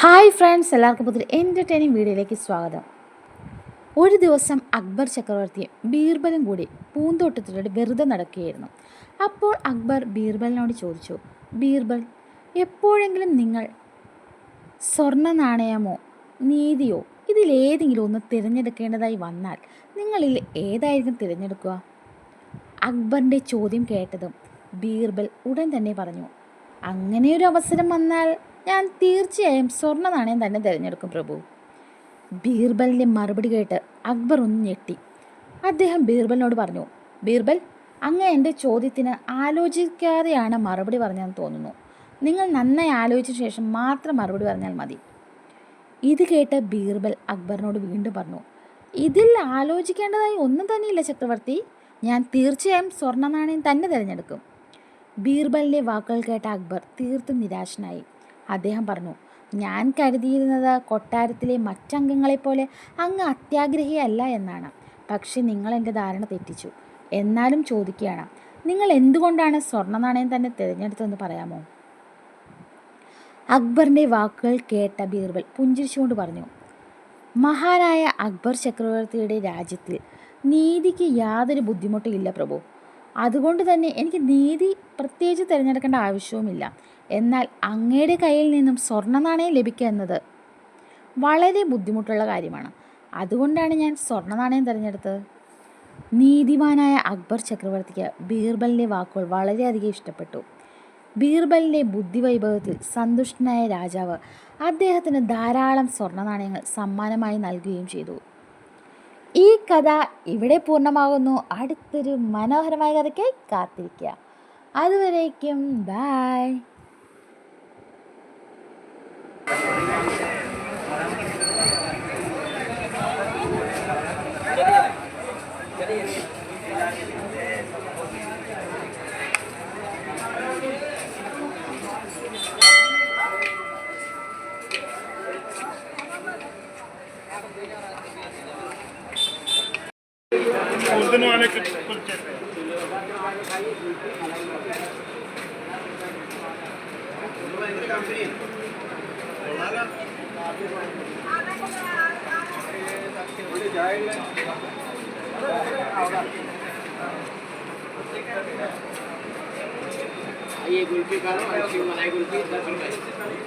Hi friends എല്ലാവർക്കും പുതിയ entertaining വീഡിയോയിലേക്ക് സ്വാഗതം. ഒരു ദിവസം അക്ബർ ചക്രവർത്തിയും ബീർബലും കൂടി പൂന്തോട്ടത്തിലൂടെ വെറുതെ നടക്കുകയായിരുന്നു. അപ്പോൾ അക്ബർ ബീർബലിനോട് ചോദിച്ചു ബീർബൽ എപ്പോഴെങ്കിലും നിങ്ങൾ സ്വർണ നാണയമോ നീതിയോ ഇതിലേതെങ്കിലും ഒന്ന് തിരഞ്ഞെടുക്കേണ്ടതായി വന്നാൽ നിങ്ങളിൽ ഏതായിരിക്കും തിരഞ്ഞെടുക്കുക? അക്ബറിന്റെ ചോദ്യം കേട്ടതും ബീർബൽ ഉടൻ തന്നെ പറഞ്ഞു അങ്ങനെയൊരു അവസരം വന്നാൽ ഞാൻ തീർച്ചയായും സ്വർണ നാണയം തന്നെ തിരഞ്ഞെടുക്കും പ്രഭു. ബീർബലിന്റെ മറുപടി കേട്ട് അക്ബർ ഒന്ന് ഞെട്ടി. അദ്ദേഹം ബീർബലിനോട് പറഞ്ഞു ബീർബൽ അങ്ങ് എന്റെ ചോദ്യത്തിന് ആലോചിക്കാതെയാണ് മറുപടി പറഞ്ഞതെന്ന് തോന്നുന്നു. നിങ്ങൾ നന്നായി ആലോചിച്ച ശേഷം മാത്രം മറുപടി പറഞ്ഞാൽ മതി. ഇത് കേട്ട് ബീർബൽ അക്ബറിനോട് വീണ്ടും പറഞ്ഞു ഇതിൽ ആലോചിക്കേണ്ടതായി ഒന്നും തന്നെയില്ല ചക്രവർത്തി. ഞാൻ തീർച്ചയായും സ്വർണ നാണയം തന്നെ തിരഞ്ഞെടുക്കും. ബീർബലിന്റെ വാക്കുകൾ കേട്ട അക്ബർ തീർത്തും നിരാശനായി. അദ്ദേഹം പറഞ്ഞു ഞാൻ കരുതിയിരുന്നത് കൊട്ടാരത്തിലെ മറ്റംഗങ്ങളെപ്പോലെ അങ്ങ് അത്യാഗ്രഹിയല്ല എന്നാണ്. പക്ഷേ നിങ്ങൾ എന്റെ ധാരണ തെറ്റിച്ചു. എന്നാലും ചോദിക്കുകയാണ് നിങ്ങൾ എന്തുകൊണ്ടാണ് സ്വർണ നാണയം തന്നെ തിരഞ്ഞെടുത്തതെന്ന് പറയാമോ? അക്ബറിന്റെ വാക്കുകൾ കേട്ട ബീർബൽ പുഞ്ചിരിച്ചുകൊണ്ട് പറഞ്ഞു മഹാനായ അക്ബർ ചക്രവർത്തിയുടെ രാജ്യത്തിൽ നീതിക്ക് യാതൊരു ബുദ്ധിമുട്ടും ഇല്ല പ്രഭു. അതുകൊണ്ട് തന്നെ എനിക്ക് നീതി പ്രത്യേകിച്ച് തിരഞ്ഞെടുക്കേണ്ട ആവശ്യവുമില്ല. എന്നാൽ അങ്ങയുടെ കയ്യിൽ നിന്നും സ്വർണ നാണയം ലഭിക്കുക എന്നത് വളരെ ബുദ്ധിമുട്ടുള്ള കാര്യമാണ്. അതുകൊണ്ടാണ് ഞാൻ സ്വർണ നാണയം തിരഞ്ഞെടുത്തത്. നീതിമാനായ അക്ബർ ചക്രവർത്തിക്ക് ബീർബലിന്റെ വാക്കുകൾ വളരെയധികം ഇഷ്ടപ്പെട്ടു. ബീർബലിന്റെ ബുദ്ധിവൈഭവത്തിൽ സന്തുഷ്ടനായ രാജാവ് അദ്ദേഹത്തിന് ധാരാളം സ്വർണ നാണയങ്ങൾ സമ്മാനമായി നൽകുകയും ചെയ്തു. കഥ ഇവിടെ പൂർണമാകുന്നു അടുത്തൊരു മനോഹരമായ കഥയ്ക്കായി കാത്തിരിക്കുക അതുവരേക്കും ബായ് Thank you. వాళ్ళే తెచ్చుకొని చెప్పారు ये गुल्फी का मलाई गुल्फी दस रुपये